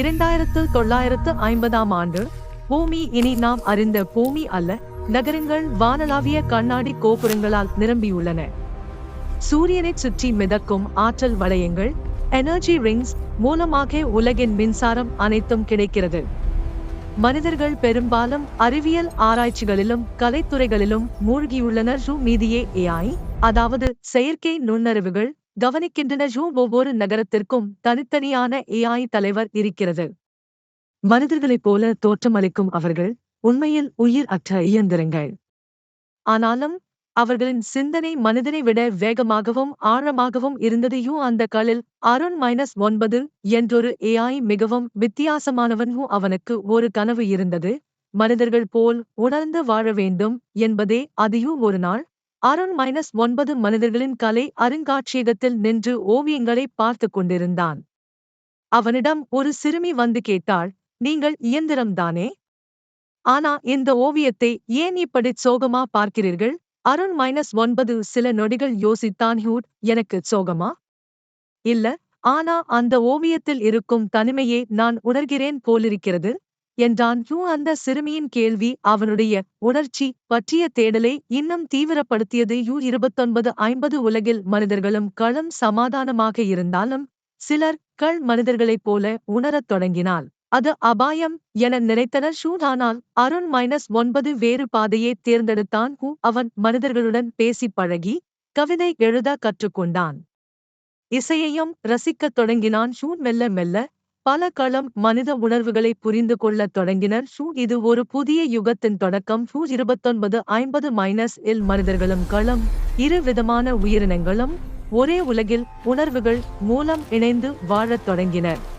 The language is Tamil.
இரண்டாயிரத்து தொள்ளாயிரத்து ஐம்பதாம் ஆண்டு பூமி இனி நாம் அறிந்த பூமி அல்ல நகரங்கள் வானளாவிய கண்ணாடி கோபுரங்களால் நிரம்பியுள்ளன. சூரியனைச் சுற்றி மிதக்கும் ஆற்றல் வளையங்கள் எனர்ஜி ரிங்ஸ் மூலமாக உலகின் மின்சாரம் அனைத்தும் கிடைக்கிறது. மனிதர்கள் பெரும்பாலும் அறிவியல் ஆராய்ச்சிகளிலும் கலைத்துறைகளிலும் மூழ்கியுள்ளனர். மீதியே ஏஐ அதாவது செயற்கை நுண்ணறிவுகள் கவனிக்கின்றன ஜூ ஒவ்வொரு நகரத்திற்கும் தனித்தனியான ஏஐ தலைவர் இருக்கிறது. மனிதர்களைப் போல தோற்றமளிக்கும் அவர்கள் உண்மையில் உயிர் அற்ற இயந்திரங்கள். ஆனாலும் அவர்களின் சிந்தனை மனிதனை விட வேகமாகவும் ஆழமாகவும் இருந்ததையும் அந்த களில் அருண் மைனஸ் ஒன்பது என்றொரு ஏஐ மிகவும் வித்தியாசமானவனும் அவனுக்கு ஒரு கனவு இருந்தது. மனிதர்கள் போல் உணர்ந்து வாழ வேண்டும் என்பதே அதையும் ஒரு நாள் அருண் மைனஸ் ஒன்பது மனிதர்களின் கலை அருங்காட்சியகத்தில் நின்று ஓவியங்களை பார்த்து கொண்டிருந்தான். அவனிடம் ஒரு சிறுமி வந்து கேட்டாள் நீங்கள் இயந்திரம்தானே? ஆனா இந்த ஓவியத்தை ஏன் இப்படி சோகமா பார்க்கிறீர்கள்? அருண் மைனஸ் ஒன்பது சில நொடிகள் யோசித்தான் ஹூட் எனக்கு சோகமா? இல்ல ஆனா அந்த ஓவியத்தில் இருக்கும் தனிமையை நான் உணர்கிறேன் போலிருக்கிறது. என்றான் யூ அந்த சிறுமியின் கேள்வி அவனுடைய உணர்ச்சி பற்றிய தேடலை இன்னும் தீவிரப்படுத்தியது யூ இருபத்தொன்பது ஐம்பது உலகில் மனிதர்களும் களம் சமாதானமாக இருந்தாலும் சிலர் கள் மனிதர்களைப் போல உணரத் தொடங்கினால் அது அபாயம் என நினைத்தனர். ஷூடானால் அருண் மைனஸ் ஒன்பது வேறு பாதையை தேர்ந்தெடுத்தான். ஹூ அவன் மனிதர்களுடன் பேசிப் பழகி கவிதை எழுத கற்றுக்கொண்டான். இசையையும் ரசிக்கத் தொடங்கினான். ஷூ மெல்ல மெல்ல பல களம் மனித உணர்வுகளை புரிந்து கொள்ளத் தொடங்கினர். ஷூ இது ஒரு புதிய யுகத்தின் தொடக்கம். ஷூ இருபத்தொன்பது ஐம்பது மைனஸ் இல் மனிதர்களும் களம் இரு விதமான உயிரினங்களும் ஒரே உலகில் உணர்வுகள் மூலம் இணைந்து வாழத் தொடங்கினர்.